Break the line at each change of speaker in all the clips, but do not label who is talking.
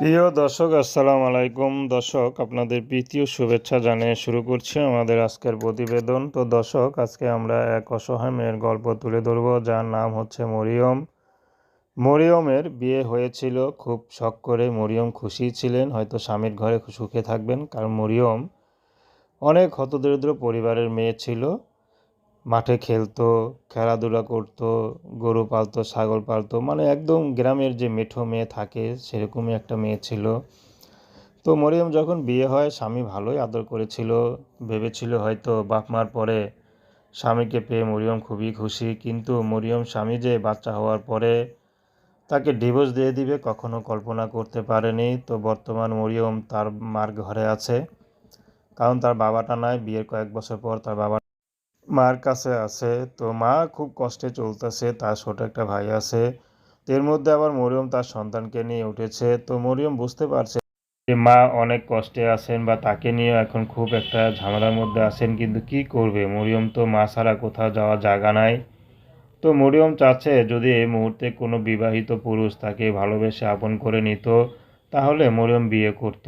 প্রিয় দর্শক, আসসালামু আলাইকুম। দর্শক, আপনাদের প্রীতীয় শুভেচ্ছা জানিয়ে শুরু করছি আমাদের আজকের প্রতিবেদন। তো দর্শক, আজকে আমরা এক অসহায় মেয়ের গল্প তুলে ধরব, যার নাম হচ্ছে মরিয়ম। মরিয়মের বিয়ে হয়েছিল, খুব শখ করে মরিয়ম খুশি ছিলেন। হয়তো স্বামীর ঘরে সুখে থাকবেন, কারণ মরিয়ম অনেক হতদরিদ্র পরিবারের মেয়ে ছিল। মাঠে খেলতো, খেলাধুলা করতো, গরু পালতো, ছাগল পালতো মানে একদম গ্রামের যে মেঠো মেয়ে থাকে সেরকমই একটা মেয়ে ছিল। তো মরিয়ম যখন বিয়ে হয়, স্বামী ভালোই আদর করেছিল। ভেবেছিল হয়তো বাপ মার পরে স্বামীকে পেয়ে মরিয়ম খুবই খুশি। কিন্তু মরিয়ম স্বামী যে বাচ্চা হওয়ার পরে তাকে ডিভোর্স দিয়ে দিবে কখনো কল্পনা করতে পারেনি। তো বর্তমান মরিয়ম তার মার ঘরে আছে। কারণ তার বাবাটা নাই, বিয়ের কয়েক বছর পর তার বাবা মার কাছে আছে। তো মা খুব কষ্টে চলতেছে, তার ছোট একটা ভাই আছে। এর মধ্যে আবার মরিয়ম তার সন্তানকে নিয়ে উঠেছে। তো মরিয়ম বুঝতে পারছে যে মা অনেক কষ্টে আছেন বা তাকে নিয়ে এখন খুব একটা ঝামেলার মধ্যে আছেন, কিন্তু কি করবে? মরিয়ম তো মা ছাড়া কোথাও যাওয়ার জায়গা নাই। তো মরিয়ম চাচ্ছে যদি এই মুহূর্তে কোনো বিবাহিত পুরুষ তাকে ভালোবেসে আপন করে নিত, তাহলে মরিয়ম বিয়ে করত।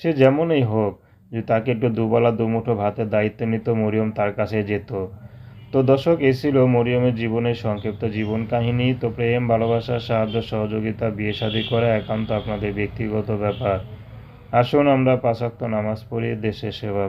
সে যেমনই হোক যদি তাকে একটু দুবেলা, দুমুঠো ভাতের দায়িত্ব নিত, মরিয়ম তার কাছে যেত। তো দর্শক, এ ছিল মরিয়মের জীবনের সংক্ষিপ্ত জীবন কাহিনী। তো প্রেম, ভালোবাসা, সাহায্য, সহযোগিতা, বিয়ে শাদী করা একান্ত আপনাদের ব্যক্তিগত ব্যাপার। আসুন আমরা পাঁচাক্ত নামাজ পড়ি, দেশের সেবা